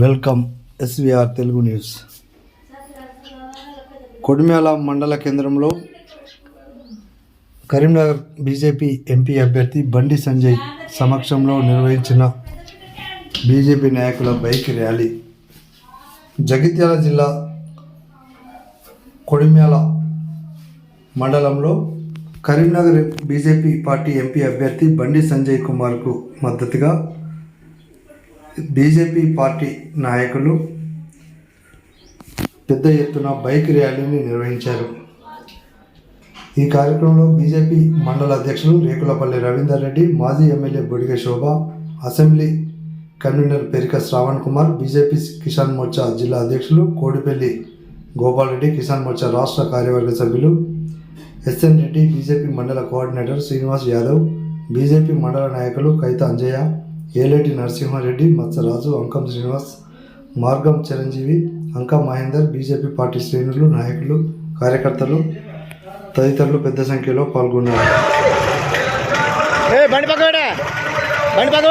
Welcome SVR Telugu news. Kodimial మండల కేంద్రంలో Karimnagar BJP MP అభ్యర్థి బండి సంజయ్ సమక్షంలో నిర్వహించిన బీజేపీ నాయకుల బైక్ ర్యాలీ. జగిత్యాల జిల్లా కొడిమేల మండలంలో కరీంనగర్ బీజేపీ పార్టీ ఎంపీ అభ్యర్థి బండి సంజయ్ కుమార్కు మద్దతుగా బీజేపీ పార్టీ నాయకులు పెద్ద ఎత్తున బైక్ ర్యాలీని నిర్వహించారు. ఈ కార్యక్రమంలో బీజేపీ మండల అధ్యక్షులు రేకులపల్లి రవీందర్ రెడ్డి మాజీ MLA Bodiga Shobha assembly convener Perika Shravan Kumar BJP Kisan Morcha జిల్లా అధ్యక్షులు కోడిపల్లి గోపాల్ రెడ్డి కిసాన్ మోర్చా రాష్ట్ర కార్యవర్గ సభ్యులు ఎస్ఎన్ రెడ్డి బీజేపీ మండల కోఆర్డినేటర్ శ్రీనివాస్ యాదవ్ బీజేపీ మండల నాయకులు కైత అంజయ్య ఏలేటి నరసింహారెడ్డి మత్సరాజు అంకం శ్రీనివాస్ మార్గం చిరంజీవి అంక మహేందర్ బీజేపీ పార్టీ శ్రేణులు నాయకులు కార్యకర్తలు తదితరులు పెద్ద సంఖ్యలో పాల్గొన్నారు. బండి పక్క బండి పక్క